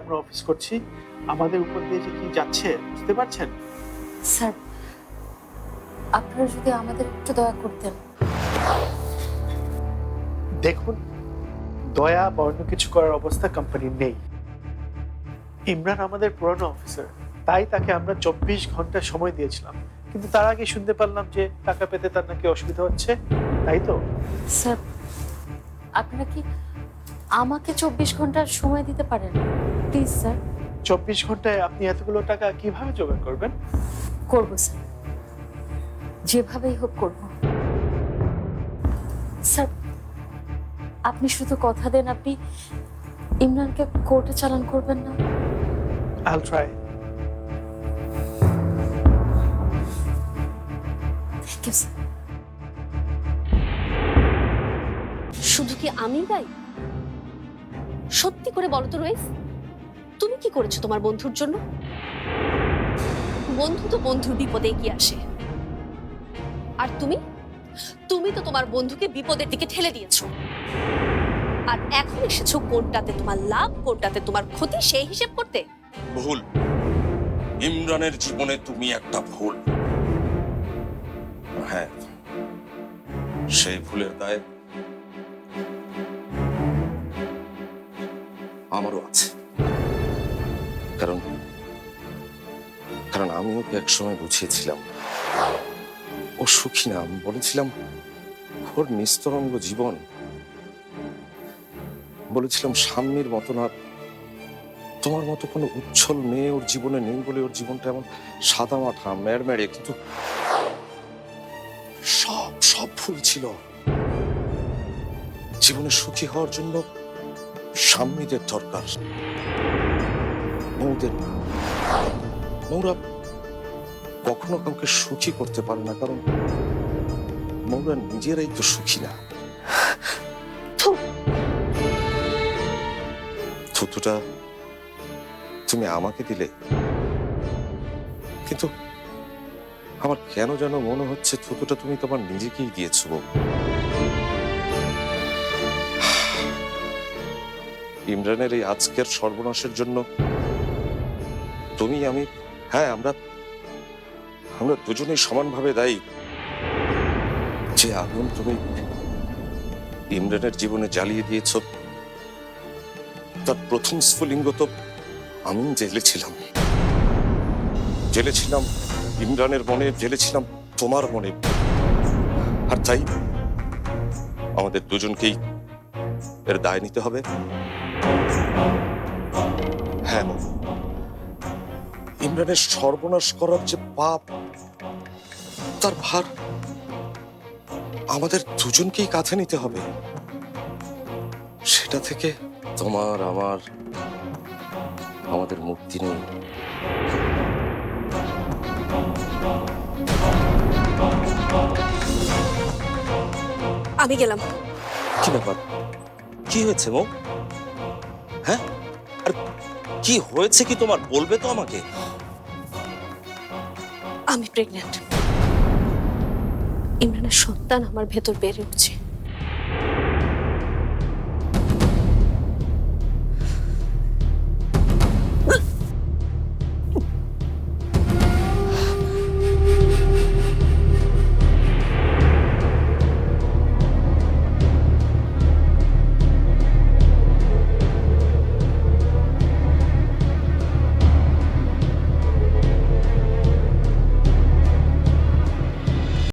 আমরা অফিস করছি। আমাদের উপর দিয়ে যে কি যাচ্ছে বুঝতে পারছেন? স্যার আপনারা যদি আমাদের একটু দয়া করতেন। দেখুন দয়া বা অন্য কিছু করার অবস্থা কোম্পানির নেই। ইমরান আমাদের পুরনো অফিসার তাই তাকে আমরা চব্বিশ ঘণ্টা সময় দিয়েছিলাম। কিন্তু তার আগে শুনতে পারলাম যে টাকা পেতে তার নাকি অসুবিধা হচ্ছে তাই তো? স্যার আপনারা কি আমাকে চব্বিশ ঘণ্টার সময় দিতে পারেন? প্লিজ স্যার চব্বিশ ঘন্টায় আপনি এতগুলো টাকা কীভাবে জোগাড় করবেন? করব স্যার যেভাবেই হোক করব। স্যার আপনি শুধু কথা দেন আপনি ইমরানকে কোর্টে চালান করবেন না? ইউ স্যার শুধু কি আমি দায়ী? সত্যি করে বলো তো রয়েস তুমি কি করেছ তোমার বন্ধুর জন্য? বন্ধু তো বন্ধুর বিপদে এগিয়ে আসে। আর তুমি? তুমি তো তোমার বন্ধুকে বিপদের দিকে ঠেলে দিয়েছ। আর এখন এসেছ কোনটাতে তোমার লাভ, কোনটাতে তোমার ক্ষতি, সেই হিসেব করতে। ভুল। ইমরানের জীবনে তুমি একটা ভুল। হ্যাঁ সেই ভুলের দায় আমারও আছে। কারণ কারণ আমি ওকে একসময় বুঝিয়েছিলাম। ও সুখী না, আমি বলেছিলাম ওর নিস্তরঙ্গ জীবন। বলেছিলাম সামনের মতো না তোমার মতো কোনো উচ্ছল মেয়ে ওর জীবনে নেই বলে ওর জীবনটা এমন সাদা মাঠা মেড়মেড়ে কিন্তু সব সব ভুল ছিল। জীবনে সুখী হওয়ার জন্য স্বামীদের দরকার বউদের না। বউরা কখনো কাউকে সুখী করতে পারে না কারণ বউরা নিজেরাই তো সুখী না থুতুটা তুমি আমাকে দিলে কিন্তু আমার কেন যেন মনে হচ্ছে থুতুটা তুমি তোমার নিজেকেই দিয়েছ বউ। ইমরানের এই আজকের সর্বনাশের জন্য তুমি, আমি হ্যাঁ আমরা আমরা দুজনেই সমানভাবে দায়ী। যে আগুন তুমি ইমরানের জীবনে জ্বালিয়ে দিয়েছ, তার প্রথম স্ফুলিঙ্গ তো আমি জেলেছিলাম জেলেছিলাম ইমরানের মনে জেলে ছিলাম তোমার মনে। আর তাই আমাদের দুজনকেই এর দায় নিতে হবে। হ্যাঁ মা। ইমরানের সর্বনাশ করার যে পাপ তার ভার আমাদের দুজনকেই কাঁধে নিতে হবে। সেটা থেকে তোমার আমার আমাদের মুক্তি নেই। আমি গেলাম। কি ব্যাপার? কি হয়েছে মো হ্যাঁ? আর কি হয়েছে কি তোমার বলবে তো আমাকে? আমি প্রেগনেন্ট ইমরানের সন্তান আমার ভেতর বেড়ে উঠছে।